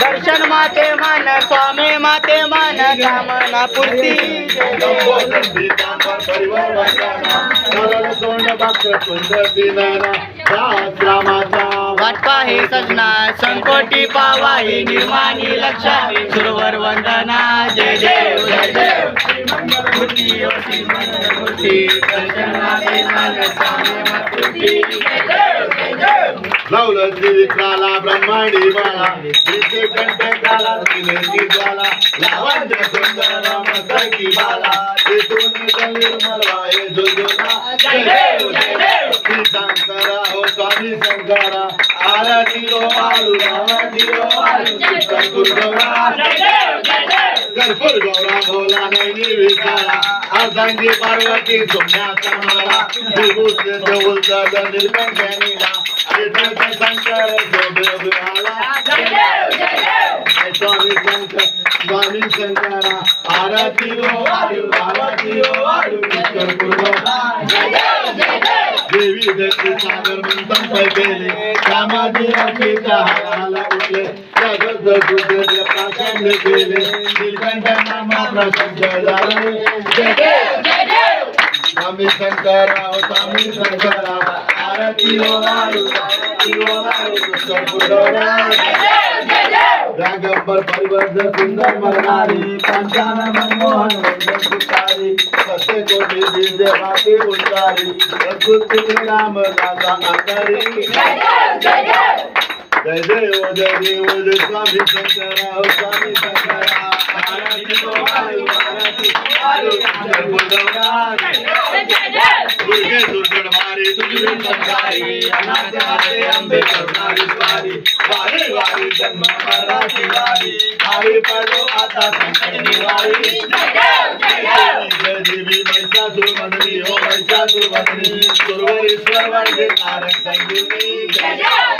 दर्शन माते मन स्वामी माते मन कामना पूर्ती। परिवार सुंदर सजना संकोटी पावाही निर्माणी लक्षावी सुरवर वंदना जय देव जय देव. मूर्ती लावलं त्रिविक्राला ब्रह्मांडी बाळा तिथे कंटकाला तिने ज्वाला लावंत सुंदर मस्तकी बाला तिथून निर्मल वाये जुजुला जय देव जय देव श्री शंकरा हो स्वामी शंकरा आरती रो आलू आरती रो आलू चित्तन गुरुगौरा जय देव जय देव कर्पूर गौरा भोला नैनी विचारा अर्धांगी पार्वती सोन्याचा माळा विभूत देऊळ निर्बंधनीला विठ्ठल शंकर जोडे आला जय देव जय देव स्वामी शंकर स्वामी शंकरा आरती रो आलू आरती रो आलू कर्पूर गौरा जय देव जय देव देवी दत्ती सागर मंथन पैकेले कामाजी अखीच्या हाताला उठले जगत सुदेव प्रचंड केले नीलकंठ नामा प्रसन्न झाले जय देव जय देव स्वामी शंकरा स्वामी शंकरा, आरती ओ वाळू आरती ओ वाळू कर्पूरगौरा. जय देव जय देव रागंबर परिवर्ध सुंदर मरणारी पंचान मनमोहन, वंदन सुतारी सत्य कोटी दिव्य भाती उंचारी अद्भुत राम दासा अंतरी जय देव जय देव जय देव जय देव जय स्वामी शंकरा, ओ स्वामी शंकरा, आरती ओ दुर्गे दुर्गण मारी दुर्गे संसारी अनाथ आते अंबे करणारी स्वारी वारे वारे जन्म मरा वारी हरी पडो आता संकट निवारी जय जय जय देवी महिषासुर मदनी हो महिषासुर मदनी सुरवरीश्वर वर्गे तारक संगिनी जय जय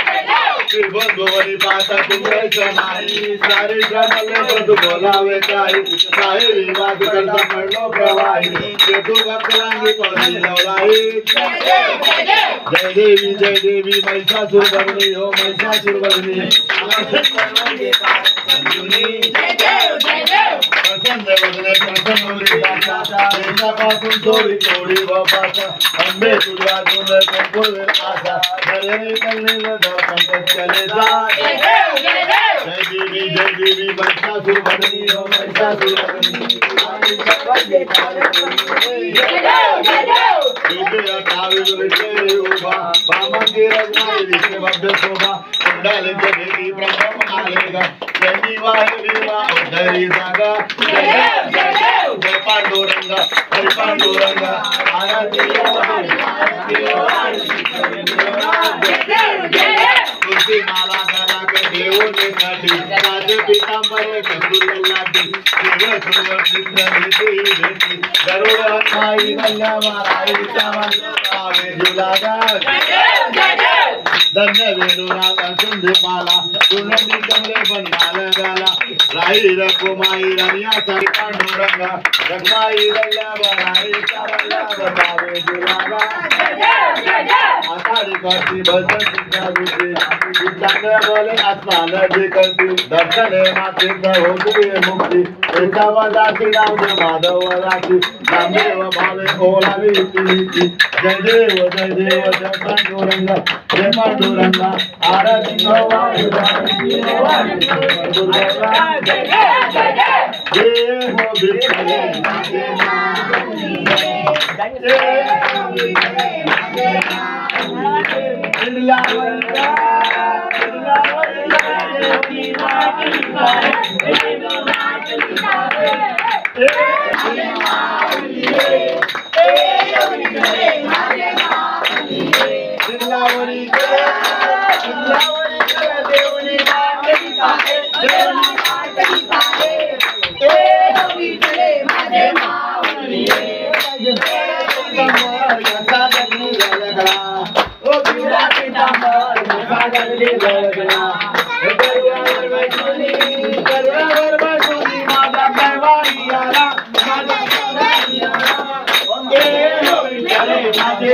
जय देव जय देव महिषासुर वर्णी हो महिषासुर देव प्रसन्न प्रसन्न उल्लेखाचा देशापासून थोडी थोडी वपाचा अंबे आशा नरेने कल्लेलं संकट चले जा जय देव जय देव महिषासुर वर्णी हो महिषासुर वर्णी जय देव जय देव पितांबर चंदुरल्लाती शिव शिव कृष्णमिती भेटी गरुड हनुमाई मल्ल्या जय जय धन्य वेणुनाथ माला सुनंदी कमले बनमाल गाला राई रकुमाई रनिया सारी पांडुरंगा रखमाई रल्ला बनाई चावला बतावे जय जय देव आषाढी कार्ती भजन सिद्धा गुजरी चांगल्या बोले आत्मा नदी करती दर्शने माते होती मुक्ती एकावा दासी नाम दे माधव राशी नामदेव भावे ओलावी जय देव जय देव जय पांडुरंग जय पांडुरंग రంగా ఆడది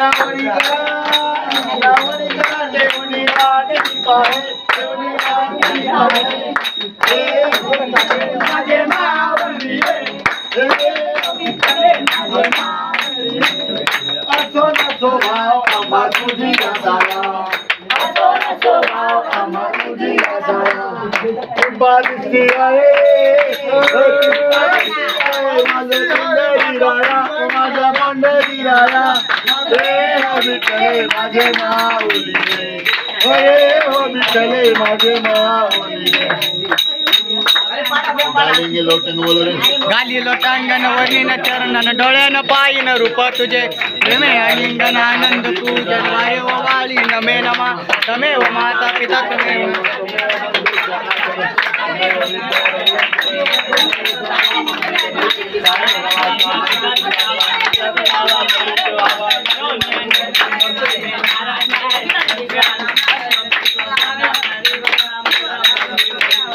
हे विठ्ठलावरी विठ्ठलावरी देवनी देवनी वाट पाहे हे विठ्ठले माझे हे पंढरी हे हो विठ्ठले माझे माऊली हे हो विठ्ठले माझे माऊली गाली लोटांगण वर्णिन चरणन डोळ्यान पायीन रूप तुझे. प्रेमे अलिंगन आनंद तू व वाळी नमे नमा तमेव माता पिता तमेव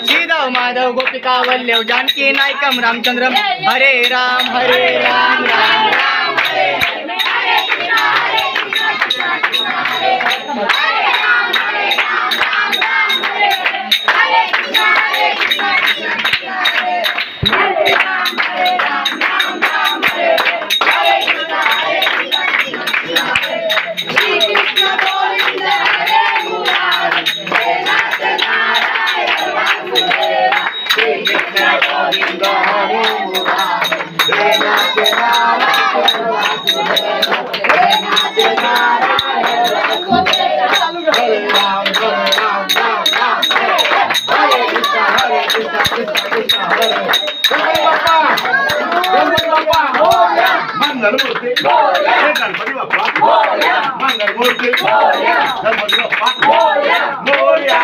सीधव माधव गोपिका वल्लव जानकी नायकम रामचंद्र हरे राम हरे राम राम राम हरे మూర్తి గణపతి బప్ప మంగళమూర్తి గణపతి బప్ప మోరియా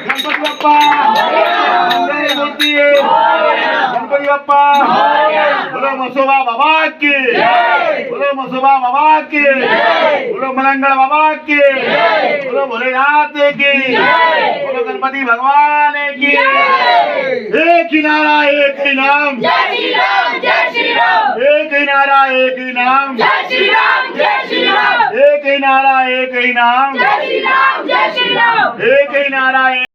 గణపతి బప్ప మంగళమూర్తి बाप्पा बोलो मसोबा बाबा की बोलो मसोबा बाबा की बोलो मलंगड़ बाबा की बोलो भोलेनाथ की बोलो गणपति भगवान की एक ही नारा एक ही नाम एक ही नारा एक ही नाम एक ही नारा एक ही नाम एक ही नारा